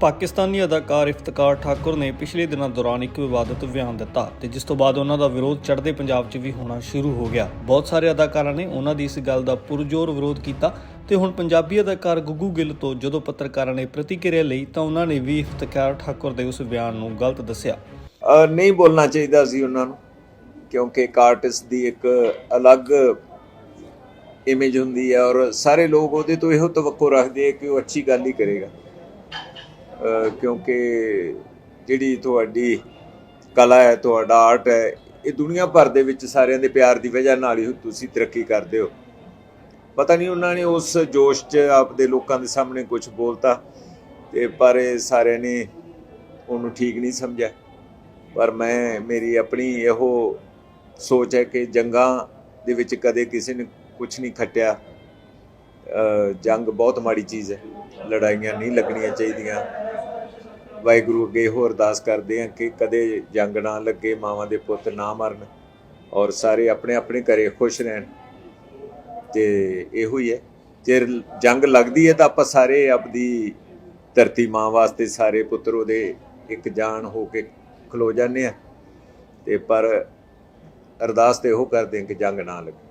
ਪਾਕਿਸਤਾਨੀ ਅਦਾਕਾਰ ਇਫਤਕਾਰ ਠਾਕੁਰ ਨੇ ਪਿਛਲੇ ਦਿਨਾਂ ਦੌਰਾਨ ਇੱਕ ਵਿਵਾਦਤ ਬਿਆਨ ਦਿੱਤਾ ਤੇ ਜਿਸ ਤੋਂ ਬਾਅਦ ਉਹਨਾਂ ਦਾ ਵਿਰੋਧ ਚੜ੍ਹਦੇ ਪੰਜਾਬ 'ਚ ਵੀ ਹੋਣਾ ਸ਼ੁਰੂ ਹੋ ਗਿਆ। ਬਹੁਤ ਸਾਰੇ ਅਦਾਕਾਰਾਂ ਨੇ ਉਹਨਾਂ ਦੀ ਇਸ ਗੱਲ ਦਾ ਪੁਰਜ਼ੋਰ ਵਿਰੋਧ ਕੀਤਾ ਤੇ ਹੁਣ ਪੰਜਾਬੀ ਅਦਾਕਾਰ ਗੁੱਗੂ ਗਿੱਲ ਤੋਂ ਜਦੋਂ ਪੱਤਰਕਾਰਾਂ ਨੇ ਪ੍ਰਤੀਕਿਰਿਆ ਲਈ ਤਾਂ ਉਹਨਾਂ ਨੇ ਵੀ ਇਫਤਕਾਰ ਠਾਕੁਰ ਦੇ ਉਸ ਬਿਆਨ ਨੂੰ ਗਲਤ ਦੱਸਿਆ। ਨਹੀਂ ਬੋਲਣਾ ਚਾਹੀਦਾ ਸੀ ਉਹਨਾਂ ਨੂੰ, ਕਿਉਂਕਿ ਇੱਕ ਆਰਟਿਸਟ ਦੀ ਇੱਕ ਅਲੱਗ ਇਮੇਜ ਹੁੰਦੀ ਹੈ ਔਰ ਸਾਰੇ ਲੋਕ ਉਹਦੇ ਤੋਂ ਇਹੋ ਤਵੱਕੋ ਰੱਖਦੇ ਆ ਕਿ ਉਹ ਅੱਛੀ ਗੱਲ ਹੀ ਕਰੇਗਾ। ਕਿਉਂਕਿ ਜਿਹੜੀ ਤੁਹਾਡੀ ਕਲਾ ਹੈ, ਤੁਹਾਡਾ ਆਰਟ ਹੈ, ਇਹ ਦੁਨੀਆ ਭਰ ਦੇ ਵਿੱਚ ਸਾਰਿਆਂ ਦੇ ਪਿਆਰ ਦੀ ਵਜ੍ਹਾ ਨਾਲ ਹੀ ਤੁਸੀਂ ਤਰੱਕੀ ਕਰਦੇ ਹੋ। ਪਤਾ ਨਹੀਂ ਉਹਨਾਂ ਨੇ ਉਸ ਜੋਸ਼ 'ਚ ਆਪਦੇ ਲੋਕਾਂ ਦੇ ਸਾਹਮਣੇ ਕੁਝ ਬੋਲਤਾ ਤੇ ਪਰ ਇਹ ਸਾਰਿਆਂ ਨੇ ਉਹਨੂੰ ਠੀਕ ਨਹੀਂ ਸਮਝਿਆ। ਪਰ ਮੈਂ, ਮੇਰੀ ਆਪਣੀ ਇਹੋ ਸੋਚ ਹੈ ਕਿ ਜੰਗਾਂ ਦੇ ਵਿੱਚ ਕਦੇ ਕਿਸੇ ਨੇ ਕੁਝ ਨਹੀਂ ਖੱਟਿਆ। ਜੰਗ ਬਹੁਤ ਮਾੜੀ ਚੀਜ਼ ਹੈ। ਲੜਾਈਆਂ ਨਹੀਂ ਲੱਗਣੀਆਂ ਚਾਹੀਦੀਆਂ। ਵਾਹਿਗੁਰੂ ਅੱਗੇ ਇਹੋ ਅਰਦਾਸ ਕਰਦੇ ਹਾਂ ਕਿ ਕਦੇ ਜੰਗ ਨਾ ਲੱਗੇ, ਮਾਵਾਂ ਦੇ ਪੁੱਤ ਨਾ ਮਰਨ ਔਰ ਸਾਰੇ ਆਪਣੇ ਆਪਣੇ ਘਰੇ ਖੁਸ਼ ਰਹਿਣ। ਤੇ ਇਹੋ ਹੀ ਹੈ। ਜੇ ਜੰਗ ਲੱਗਦੀ ਹੈ ਤਾਂ ਆਪਾਂ ਸਾਰੇ ਆਪਦੀ ਧਰਤੀ ਮਾਂ ਵਾਸਤੇ ਸਾਰੇ ਪੁੱਤਰ ਉਹਦੇ ਇੱਕ ਜਾਨ ਹੋ ਕੇ ਖਲੋ ਜਾਂਦੇ ਆ ਤੇ ਪਰ ਅਰਦਾਸ ਤੇ ਇਹੋ ਕਰਦੇ ਹਾਂ ਕਿ ਜੰਗ ਨਾ ਲੱਗੇ।